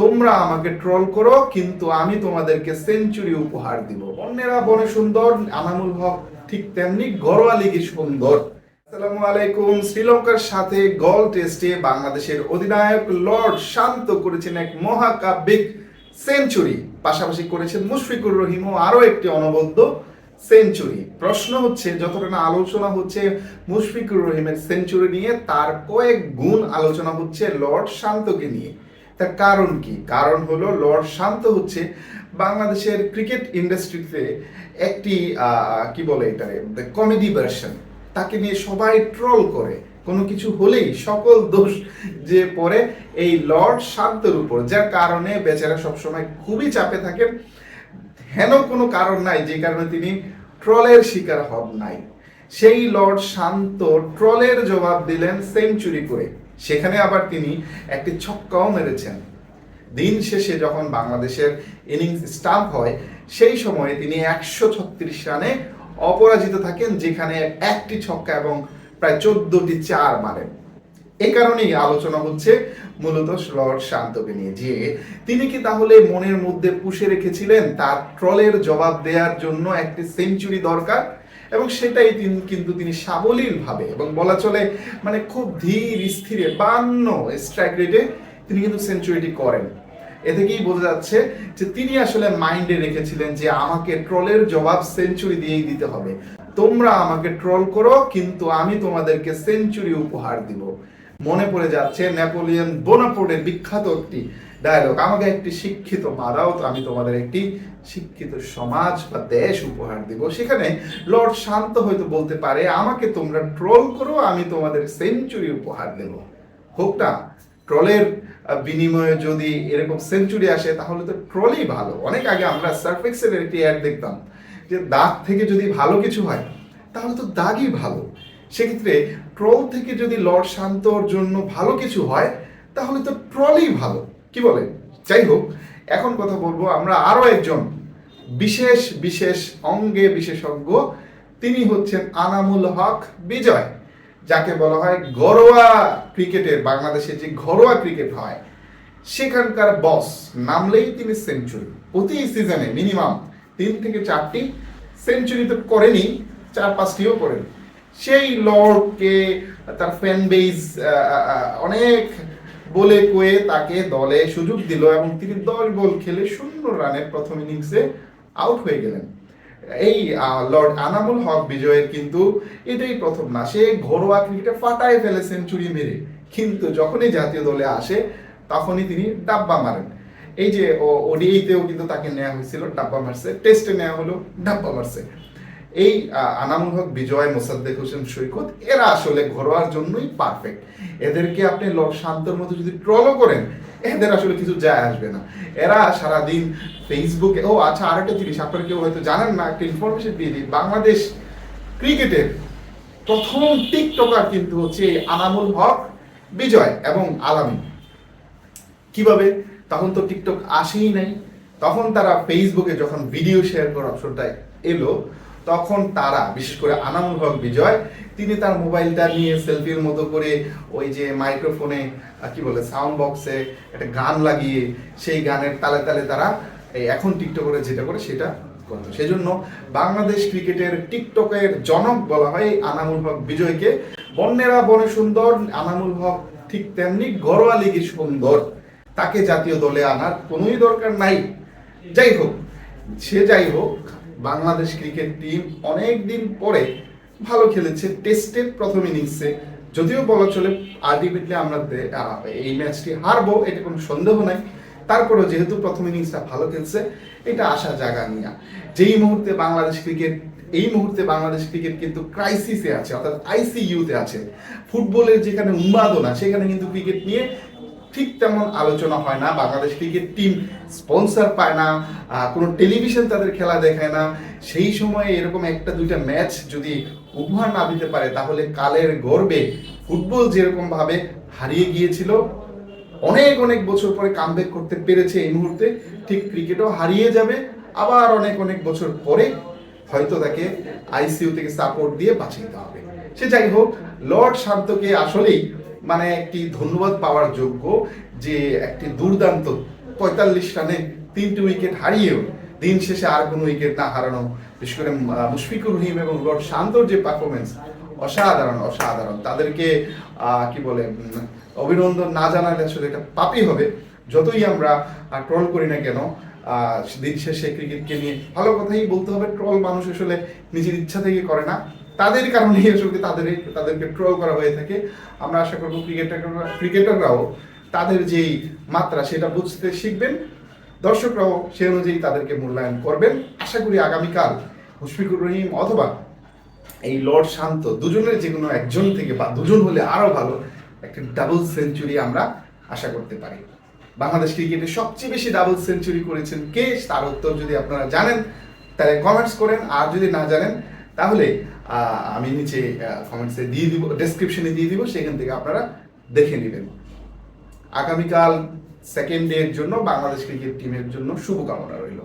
তোমরা আমাকে ট্রল করো, কিন্তু আমি তোমাদেরকে সেঞ্চুরি উপহার দিব। অন্যেরা বনে সুন্দর, আনামুল হক ঠিক তেমনি ঘরোয়া লিগে সুন্দর। আসসালামু আলাইকুম। শ্রীলঙ্কার সাথে গল টেস্টে বাংলাদেশের অধিনায়ক লর্ড শান্ত করেছেন এক মহাকাব্যিক সেঞ্চুরি পাশাপাশি করেছেন মুশফিকুর রহিম ও আরও একটি অনবদ্য সেঞ্চুরি প্রশ্ন হচ্ছে, যতটা না আলোচনা হচ্ছে মুশফিকুর রহিমের সেঞ্চুরি নিয়ে, তার কয়েক গুণ আলোচনা হচ্ছে লর্ড শান্তকে নিয়ে। তার কারণ কি? কারণ হলো, লর্ড শান্ত হচ্ছে বাংলাদেশের ক্রিকেট ইন্ডাস্ট্রিতে একটি কি বলে এটারে কমেডি ভার্সন তাকে নিয়ে সবাই ট্রল করে। কোনো কিছু হলেই সকল দোষ যে পড়ে এই লর্ড শান্তর উপর। যার কারণে বেচারা সবসময় খুবই চাপে থাকেন হেন কোনো কারণ নাই, যে কারণে তিনি ট্রলের শিকার হন নাই। সেই লর্ড শান্ত ট্রলের জবাব দিলেন সেঞ্চুরি করে। সেখানে আবার তিনি একটি ছক্কাও মেরেছেন। দিন শেষে যখন বাংলাদেশের ইনিংস স্টাম্প হয়, সেই সময়ে তিনি একশো ছত্রিশ রানে অপরাজিত থাকেন, যেখানে একটি ছক্কা এবং প্রায় চোদ্দটি চার মারেন এ কারণেই আলোচনা হচ্ছে মূলত লর্ড শান্তকে নিয়ে, যে তিনি কি তাহলে মনের মধ্যে পুষে রেখেছিলেন? তার ট্রলের জবাব দেওয়ার জন্য একটি সেঞ্চুরি দরকার? এবং সেটাই তিনি কিন্তু তিনি সাবলীল ভাবে এবং বলা চলে মানে খুব ধীর, স্থিরে, বান্ন স্ট্রাইক রেটে তিনি কিন্তু সেঞ্চুরিটি করেন। এ থেকেই বোঝা যাচ্ছে যে তিনি আসলে মাইন্ডে রেখেছিলেন যে আমাকে ট্রলের জবাব সেঞ্চুরি দিয়েই দিতে হবে। তোমরা আমাকে ট্রল করো, কিন্তু আমি তোমাদেরকে সেঞ্চুরি উপহার দিব। মনে পড়ে যাচ্ছে নেপোলিয়ন বোনাপোর্টের বিখ্যাত একটি ডায়লগ আমাকে একটি শিক্ষিত মা দাও তো আমি তোমাদের একটি শিক্ষিত সমাজ বা দেশ উপহার দিব। সেখানে লর্ড শান্ত হয়তো বলতে পারে, আমাকে তোমরা ট্রোল করো, আমি তোমাদের সেঞ্চুরি উপহার দেব। হোক না ট্রলের বিনিময়ে যদি এরকম সেঞ্চুরি আসে, তাহলে তো ট্রলই ভালো। অনেক আগে আমরা সার্ফেক্সের একটি অ্যাড দেখতাম, যে দাগ থেকে যদি ভালো কিছু হয়, তাহলে তো দাগই ভালো। সেক্ষেত্রে ট্রল থেকে যদি লর্ড শান্তর জন্য ভালো কিছু হয়, তাহলে তো ট্রলই ভালো। কি বলে? যাই হোক এখন কথা বলব আমরা আরও একজন বিশেষ বিশেষ অঙ্গে বিশেষজ্ঞ। তিনি হচ্ছেন আনামুল হক বিজয়, যাকে বলা হয় ঘরোয়া ক্রিকেটের, বাংলাদেশে যে ঘরোয়া ক্রিকেট হয়, সেখানকার বস নামলেই তিনি সেঞ্চুরি প্রতি সিজনে মিনিমাম তিন থেকে চারটি সেঞ্চুরি তো করেনি, চার পাঁচটিও করেন। সেই লর্ডকে তার ফ্যান বেজ অনেক বলে কয়ে তাকে দলে সুযোগ দিল এবং তিনি দশ বল খেলে শূন্য রানের প্রথম ইনিংসে আউট হয়ে গেলেন। এই লর্ড আনামুল হক বিজয়ের কিন্তু এটাই প্রথম না। সে ঘরোয়া ক্রিকেটে ফাটায় ফেলে সেঞ্চুরি মেরে। কিন্তু যখনই জাতীয় দলে আসে, তখনই তিনি ডাব্বা মারেন। এই যে ওডিআইতেও কিন্তু তাকে নেওয়া হয়েছিল, ডাব্বা মারছে। টেস্টে নেওয়া হলো, ডাব্বা মারছে। এই আনামুল হক বিজয়, মোসাদ্দেক হোসেন সৈকত, এরা আসলে ঘরোয়ার জন্যই পারফেক্ট এদেরকে আপনি লর্ড শান্তর মতো যদি ট্রলও করেন, এদের আসলে কিছু যায় আসবে না। এরা সারাদিন ফেসবুকে ও আচ্ছা আরেকটা জিনিস, আপনারা কেউ হয়তো জানেন না, একটা ইনফরমেশন দিয়ে দিই। বাংলাদেশ ক্রিকেটের প্রথম টিকটকার কিন্তু হচ্ছে এই আনামুল হক, বিজয় এবং আলামী কীভাবে? তখন তো টিকটক আসেই নাই। তখন তারা ফেসবুকে যখন ভিডিও শেয়ার করার অপশনটা এলো তখন তারা, বিশেষ করে আনামুল হক বিজয়, তিনি তার মোবাইলটা নিয়ে সেলফির মতো করে ওই যে মাইক্রোফোনে কি বলে সাউন্ড বক্সে একটা গান লাগিয়ে সেই গানের তালে তালে তারা এই এখন টিকটকে যেটা করে সেটা করতো সেজন্য বাংলাদেশ ক্রিকেটের টিকটকের জনক বলা হয় আনামুল হক বিজয়কে। বন্যেরা বনে সুন্দর, আনামুল হক ঠিক তেমনি ঘরোয়া লিগে সুন্দর। তাকে জাতীয় দলে আনার কোনোই দরকার নাই। যাই হোক, সে যাই হোক বাংলাদেশ ক্রিকেট টিম অনেক দিন পরে ভালো খেলেছে, টেস্টের প্রথম ইনিংসে যদিও বলা চলে আলটিমেটলি আমরা এই ম্যাচটি হারবো, এটা কোনো সন্দেহ নাই। তারপরেও যেহেতু প্রথম ইনিংসটা ভালো খেলছে, এটা আশা জাগা নিয়া। যেই মুহূর্তে বাংলাদেশ ক্রিকেট, এই মুহূর্তে বাংলাদেশ ক্রিকেট কিন্তু ক্রাইসিসে আছে, অর্থাৎ আইসিইউতে আছে। ফুটবলের যেখানে উন্মাদনা, সেখানে কিন্তু ক্রিকেট নিয়ে ঠিক তেমন আলোচনা হয় না, বাংলাদেশ ক্রিকেট টিম স্পন্সর পায় না কোনো টেলিভিশন তাদের খেলা দেখায় না। সেই সময়ে এরকম একটা দুইটা ম্যাচ যদি উপহার না দিতে পারে, তাহলে কালের গর্বে ফুটবল যেরকম ভাবে হারিয়ে গিয়েছিল, অনেক অনেক বছর পরে কামব্যাক করতে পেরেছে এই মুহূর্তে, ঠিক ক্রিকেটও হারিয়ে যাবে। আবার অনেক অনেক বছর পরে হয়তো তাকে আইসিইউ থেকে সাপোর্ট দিয়ে বাঁচিয়ে হবে। সে যাই হোক, লর্ড শান্তকে আসলেই মানে একটি ধন্যবাদ পাওয়ার যোগ্য যে একটি দুর্দান্ত পঁয়তাল্লিশ রানে তিনটি উইকেট হারিয়েও দিন শেষে আর কোনো উইকেট না হারানো, বিশেষ করে মুশফিকুর রহিম এবং লর্ড শান্তর যে পারফরমেন্স অসাধারণ অসাধারণ। তাদেরকে কি বলে অভিনন্দন না জানালে আসলে এটা পাপই হবে। যতই আমরা ট্রল করি না কেন দিন শেষে ক্রিকেটকে নিয়ে ভালো কথাই বলতে হবে। ট্রল মানুষ আসলে নিজের ইচ্ছা থেকে করে না। তাদের কারণেই আসলে তাদের তাদেরকে ট্রল করা হয়ে থাকে। আমরা আশা করব ক্রিকেটার ক্রিকেটাররাও তাদের যেই মাত্রা, সেটা বুঝতে শিখবেন। দর্শকরাও সে অনুযায়ী তাদেরকে মূল্যায়ন করবেন। আশা করি আগামীকাল মুশফিকুর রহিম অথবা এই লর্ড শান্ত দুজনের যে কোনো একজন থেকে বা দুজন হলে আরও ভালো একটা ডাবল সেঞ্চুরি আমরা আশা করতে পারি। বাংলাদেশ ক্রিকেটে সবচেয়ে বেশি ডাবল সেঞ্চুরি করেছেন কে? তার উত্তর যদি আপনারা জানেন, তাহলে কমেন্টস করেন। আর যদি না জানেন, তাহলে আমি নিচে কমেন্টসে দিয়ে দিব ডেসক্রিপশনে দিয়ে দিব, সেখান থেকে আপনারা দেখে নেবেন। আগামীকাল সেকেন্ড ডে এর জন্য বাংলাদেশ ক্রিকেট টিমের জন্য শুভকামনা রইল।